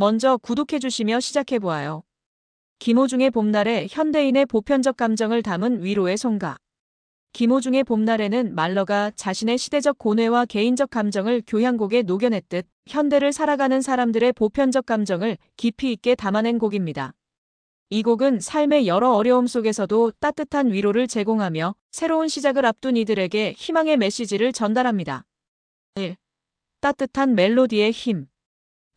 먼저 구독해주시며 시작해보아요. 김호중의 봄날에 현대인의 보편적 감정을 담은 위로의 송가. 김호중의 봄날에는 말러가 자신의 시대적 고뇌와 개인적 감정을 교향곡에 녹여냈듯 현대를 살아가는 사람들의 보편적 감정을 깊이 있게 담아낸 곡입니다. 이 곡은 삶의 여러 어려움 속에서도 따뜻한 위로를 제공하며 새로운 시작을 앞둔 이들에게 희망의 메시지를 전달합니다. 1. 따뜻한 멜로디의 힘.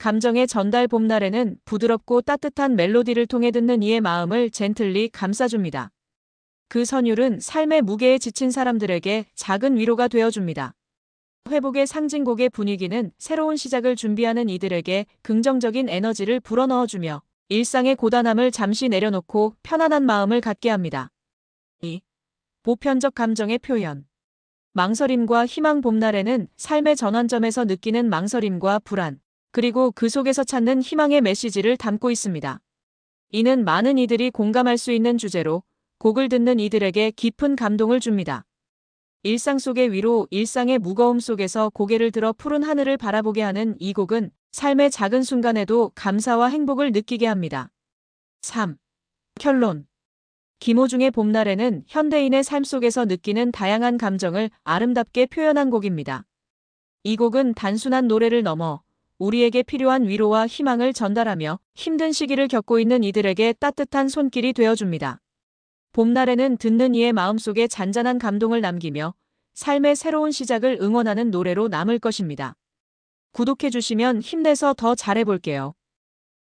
감정의 전달 봄날에는 부드럽고 따뜻한 멜로디를 통해 듣는 이의 마음을 젠틀리 감싸줍니다. 그 선율은 삶의 무게에 지친 사람들에게 작은 위로가 되어줍니다. 회복의 상징곡의 분위기는 새로운 시작을 준비하는 이들에게 긍정적인 에너지를 불어넣어주며 일상의 고단함을 잠시 내려놓고 편안한 마음을 갖게 합니다. 2. 보편적 감정의 표현. 망설임과 희망 봄날에는 삶의 전환점에서 느끼는 망설임과 불안, 그리고 그 속에서 찾는 희망의 메시지를 담고 있습니다. 이는 많은 이들이 공감할 수 있는 주제로 곡을 듣는 이들에게 깊은 감동을 줍니다. 일상 속의 위로, 일상의 무거움 속에서 고개를 들어 푸른 하늘을 바라보게 하는 이 곡은 삶의 작은 순간에도 감사와 행복을 느끼게 합니다. 3. 결론. 김호중의 봄날에는 현대인의 삶 속에서 느끼는 다양한 감정을 아름답게 표현한 곡입니다. 이 곡은 단순한 노래를 넘어 우리에게 필요한 위로와 희망을 전달하며 힘든 시기를 겪고 있는 이들에게 따뜻한 손길이 되어줍니다. 봄날에는 듣는 이의 마음속에 잔잔한 감동을 남기며 삶의 새로운 시작을 응원하는 노래로 남을 것입니다. 구독해주시면 힘내서 더 잘해볼게요.